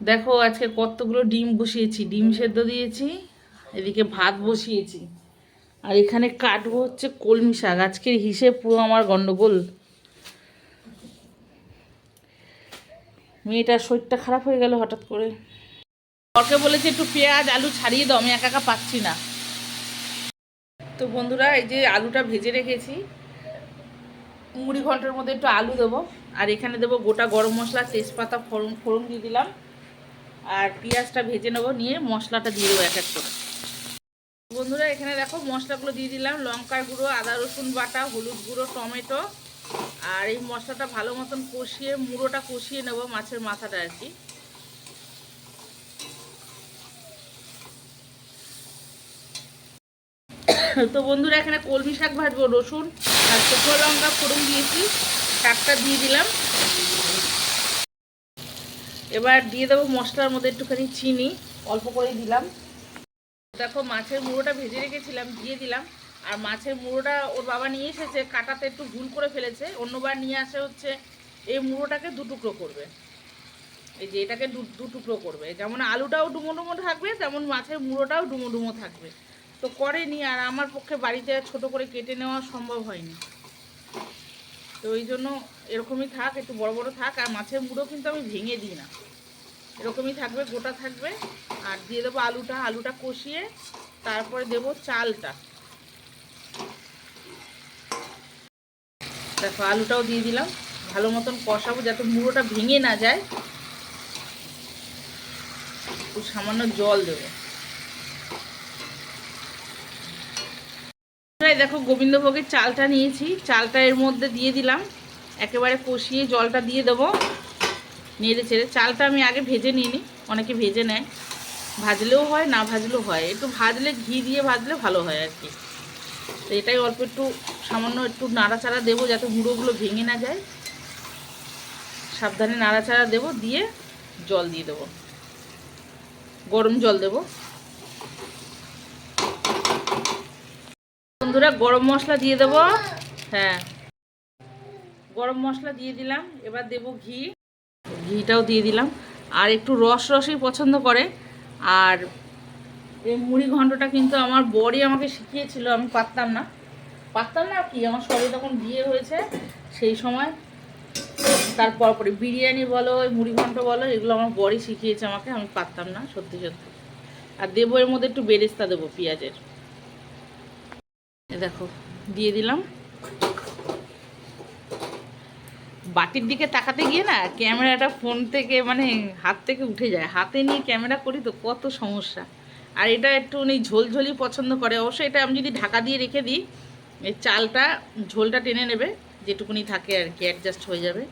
দেখো আজকে কতগুলো ডিম বসিয়েছি, ডিম সেদ্ধ দিয়েছি, এদিকে ভাত বসিয়েছি। আর এখানে কাটবো হচ্ছে কলমি শাক। আজকের হিসেব পুরো আমার গন্ডগোল। মেয়েটার শরীরটা খারাপ হয়ে গেল হঠাৎ করে। ওকে বলেছে, একটু পেঁয়াজ, আলু ছাড়িয়ে দাও, আমি একা একা পাচ্ছি না। তো বন্ধুরা, এই যে আলুটা ভেজে রেখেছি। মুড়ি ঘণ্টার মধ্যে একটু আলু দেবো। আর এখানে দেবো গোটা গরম মশলা, তেজপাতা, ফোড়ন ফোড়ন দিয়ে দিলাম। আর পেঁয়াজটা ভেজে নেব, নিয়ে মশলাটা দিয়ে দেবো এক এক করে। বন্ধুরা, এখানে দেখো মশলাগুলো দিয়ে দিলাম, লঙ্কার গুঁড়ো, আদা, রসুন বাটা, হলুদ গুঁড়ো, টমেটো। আর এই মশলাটা ভালো মতন কষিয়ে, মুড়োটা কষিয়ে নেব মাছের মাথাটা আর কি। তো বন্ধুরা, এখানে কলমি শাক ভাজবো, রসুন আর শুকনো লঙ্কা, ফোড়ন দিয়েছি, শাকটা দিয়ে দিলাম। এবার দিয়ে দেবো মশলার মধ্যে একটুখানি চিনি, অল্প করে দিলাম। দেখো মাছের মুড়োটা ভেজে রেখেছিলাম, দিয়ে দিলাম। আর মাছের মুড়োটা ওর বাবা নিয়ে এসেছে, কাটাতে একটু ভুল করে ফেলেছে। অন্যবার নিয়ে আসে হচ্ছে, এই মুড়োটাকে দু টুকরো করবে। এই যে এটাকে দু টুকরো করবে। যেমন আলুটাও ডুমো ডুমো থাকবে, তেমন মাছের মুড়োটাও ডুমো ডুমো থাকবে। তো করেনি, আর আমার পক্ষে বাড়িতে ছোট করে কেটে নেওয়া সম্ভব হয়নি। তো ওই জন্য এরকমই থাক, একটু বড় বড় থাক। আর মাছের মুড়ো কিন্তু আমি ভেঙে দিই না। এরকমই থাকবে, গোটা থাকবে। আর দিয়ে দেবো আলুটা আলুটা কষিয়ে তারপরে দেবো চালটা। দেখো, আলুটাও দিয়ে দিলাম। ভালো মতন কষাবো যাতে মুড়োটা ভেঙে না যায়। একটু সামান্য জল দেবো। দেখো, গোবিন্দভোগের চালটা নিয়েছি। চালটা এর মধ্যে দিয়ে দিলাম। একেবারে কষিয়ে জলটা দিয়ে দেবো। নেড়ে ছেড়ে চালটা আমি আগে ভেজে নিইনি, অনেকে ভেজে নেয়। ভাজলেও হয়, না ভাজলেও হয়। একটু ভাজলে, ঘি দিয়ে ভাজলে ভালো হয় আর কি। তো এটাই অল্প একটু, সামান্য একটু নাড়াচাড়া দেবো যাতে গুঁড়োগুলো ভেঙে না যায়। সাবধানে নাড়াচাড়া দেবো, দিয়ে জল দিয়ে দেবো। গরম জল দেবো। বন্ধুরা, গরম মশলা দিয়ে দেবো। হ্যাঁ। গরম মশলা দিয়ে দিলাম। এবার দেবো ঘি। ঘিটাও দিয়ে দিলাম। আর একটু রস রসই পছন্দ করে। আর এই মুড়ি ঘন্টটা কিন্তু আমার বরই আমাকে শিখিয়েছিল, আমি পারতাম না। পারতাম না কি, আমার সবে তখন বিয়ে হয়েছে, সেই সময়। তারপর পরে বিরিয়ানি বলো মুড়ি ঘন্ট বলো, এগুলো আমার বরই শিখিয়েছে আমাকে, আমি পারতাম না, সত্যি সত্যি। আর দেবো এর মধ্যে একটু বেরেস্তা দেবো, পেঁয়াজের। দেখো, দিয়ে দিলাম। বাটির দিকে তাকাতে গিয়ে না ক্যামেরাটা ফোন থেকে মানে হাত থেকে উঠে যায়। হাতে নিয়ে ক্যামেরা করি তো কত সমস্যা। আর এটা একটু উনি ঝোলঝোলই পছন্দ করে। অবশ্যই এটা আমি যদি ঢাকা দিয়ে রেখে দিই, এই চালটা, ঝোলটা টেনে নেবে, যেটুকুনি থাকে আর কি অ্যাডজাস্ট হয়ে যাবে।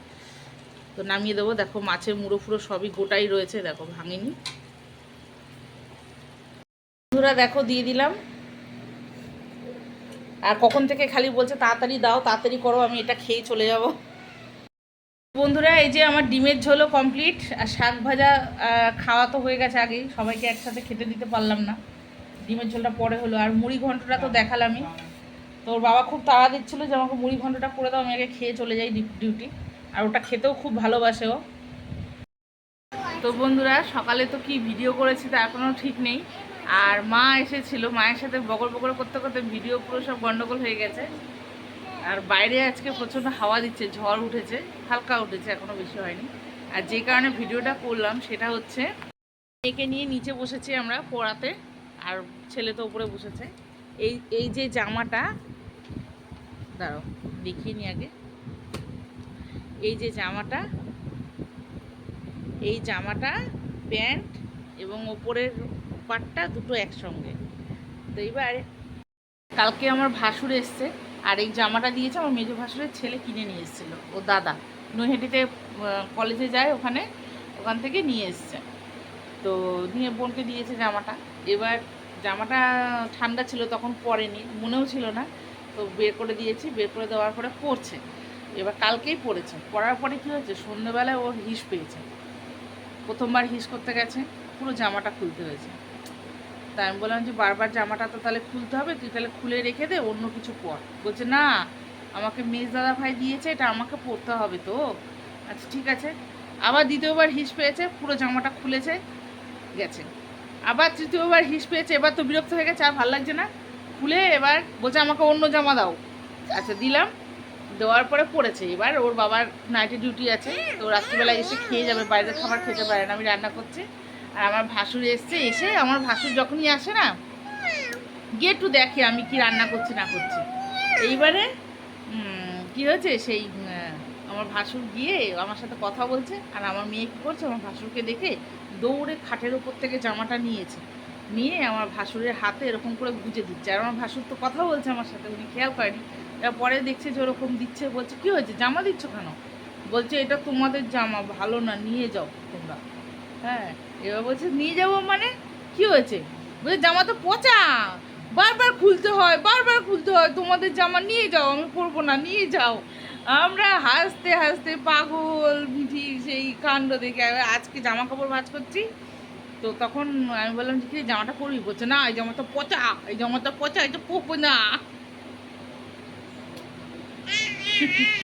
তো নামিয়ে দেবো। দেখো মাছের মুড়ো ফুড়ো সবই গোটাই রয়েছে, দেখো ভাঙিনি। বন্ধুরা, দেখো দিয়ে দিলাম। আর কখন থেকে খালি বলছে, তাড়াতাড়ি দাও, তাড়াতাড়ি করো, আমি এটা খেয়ে চলে যাব। বন্ধুরা, এই যে আমার ডিমের ঝোলও কমপ্লিট আর শাক ভাজা খাওয়া তো হয়ে গেছে আগেই। সবাইকে একসাথে খেতে দিতে পারলাম না। ডিমের ঝোলটা পরে হলো। আর মুড়ি ঘন্টটা তো দেখালামই। তো ওর বাবা খুব তাড়া দিচ্ছিল যে আমাকে মুড়ি ঘন্টটা করে দাও, আমি আগে খেয়ে চলে যাই ডিউটি। আর ওটা খেতেও খুব ভালোবাসে ও। তো বন্ধুরা, সকালে তো কি ভিডিও করেছি তা এখনও ঠিক নেই। আর মা এসেছিল, মায়ের সাথে বগর বগর করতে করতে ভিডিও পুরো সব গন্ডগোল হয়ে গেছে। আর বাইরে আজকে প্রচণ্ড হাওয়া দিচ্ছে, ঝড় উঠেছে, হালকা উঠেছে এখনও বেশি হয়নি। আর যে কারণে ভিডিওটা করলাম সেটা হচ্ছে, মেয়েকে নিয়ে নিচে বসেছি আমরা পড়াতে, আর ছেলে তো উপরে বসেছে। এই এই যে জামাটা, দাঁড়াও, দেখিয়ে নি আগে। এই যে জামাটা, এই জামাটা, প্যান্ট এবং ওপরের পাটটা দুটো একসঙ্গে। তো এইবার কালকে আমার ভাসুর এসছে আর এই জামাটা দিয়েছে আমার মেজো ভাসুরের ছেলে কিনে নিয়ে এসেছিল, ও দাদা। নৈহাটিতে কলেজে যায় ওখানে, ওখান থেকে নিয়ে এসছে। তো নিয়ে বোনকে দিয়েছে জামাটা। এবার জামাটা ঠান্ডা ছিল, তখন পরেনি, মনেও ছিল না। তো বের করে দিয়েছি, বের করে দেওয়ার পরে পরছে। এবার কালকেই পড়েছে পরার পরে কী হয়েছে? সন্ধ্যেবেলায় ওর হিস পেয়েছে। প্রথমবার হিস করতে গেছে, পুরো জামাটা খুলতে হয়েছে। তাই আমি বললাম যে বারবার জামাটা তো তাহলে খুলতে হবে, তুই তাহলে খুলে রেখে দে, অন্য কিছু পর। বলছে, না, আমাকে মেজ দাদা ভাই দিয়েছে, এটা আমাকে পরতে হবে তো। আচ্ছা ঠিক আছে। আবার দ্বিতীয়বার হিস পেয়েছে, পুরো জামাটা খুলেছে, গেছে। আবার তৃতীয়বার হিস পেয়েছে, এবার তো বিরক্ত হয়ে গেছে, আর ভালো লাগছে না। খুলে এবার বলছে, আমাকে অন্য জামা দাও। আচ্ছা দিলাম, দেওয়ার পরে পড়েছে এবার ওর বাবার নাইটে ডিউটি আছে, তো রাত্রিবেলা এসে খেয়ে যাবে, বাইরের খাবার খেতে পারে না, আমি রান্না করছি। আর আমার ভাসুর এসছে, এসে আমার ভাসুর যখনই আসে না, গিয়ে একটু দেখে আমি কি রান্না করছি না করছি। এইবারে কি হয়েছে, সেই আমার ভাসুর গিয়ে আমার সাথে কথা বলছে, আর আমার মেয়ে কী করছে, আমার ভাসুরকে দেখে দৌড়ে খাটের উপর থেকে জামাটা নিয়েছে, নিয়ে আমার ভাসুরের হাতে এরকম করে গুজে দিচ্ছে। আর আমার ভাসুর তো কথা বলছে আমার সাথে, উনি খেয়াল করেনি। পরে দেখছে যে ওরকম দিচ্ছে, বলছে, কি হয়েছে, জামা দিচ্ছ কেন? বলছে, এটা তোমাদের জামা, ভালো না, নিয়ে যাও তোমরা। হ্যাঁ এবার বলছে, নিয়ে যাব মানে? কি হয়েছে? বলছে, জামা তো পচা। বারবার খুলতে হয়, বারবার খুলতে হয়। তোমাদের জামা নিয়ে যাও, আমি পরবো না, নিয়ে যাও। আমরা হাসতে হাসতে পাগল, মিঠি সেই কাণ্ড দেখে আজকে জামা কাপড় ভাজ করছি। তো তখন আমি বললাম যে কি জামাটা পরবি? বলছে, না, এই জামাটা পচা, এই জামাটা পচা এটা পরবো না।